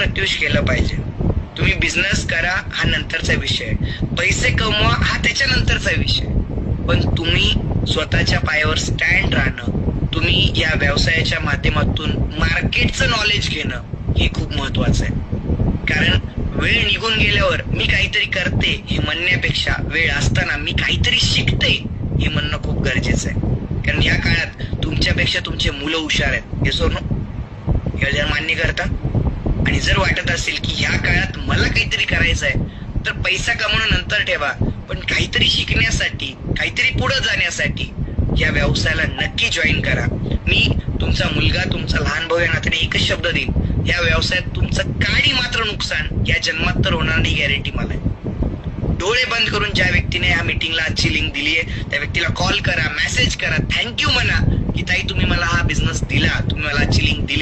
प्रत्युष केलं पाहिजे. तुम्ही बिझनेस करा हा नंतरचा विषय पैसे कमवा हा त्याच्या नंतरचा विषय पण तुम्ही स्वतःच्या पायावर स्टँड राहणं तुम्ही या व्यवसायाच्या माध्यमातून मार्केटचं नॉलेज घेणं हे खूप महत्वाचं आहे. कारण वेळ निघून गेल्यावर मी काहीतरी करते हे म्हणण्यापेक्षा वेळ असताना मी काहीतरी शिकते हे म्हणणं खूप गरजेचं आहे. कारण या काळात तुमच्यापेक्षा तुमचे मुलं हुशार आहेत. हे सोनं हे जर मान्य करता? आणि जर वाटत असेल की ह्या काळात मला काहीतरी करायचं आहे तर पैसा कमवणं नंतर ठेवा. पण काहीतरी शिकण्यासाठी काहीतरी पुढे जाण्यासाठी या व्यवसायाला नक्की जॉईन करा. मी तुमचा मुलगा तुमचा लहान भाऊ या नात्याने एकच शब्द देईन. या व्यवसायात तुमचं काही मात्र नुकसान या जन्मात तर होणार नाही गॅरंटी मला डोळे बंद करून ज्या व्यक्तीने या मीटिंगला आजची लिंक दिली आहे त्या व्यक्तीला कॉल करा मेसेज करा. थँक्यू म्हणा की ताई तुम्ही मला हा बिझनेस दिला. तुम्ही मला आजची लिंक दिली.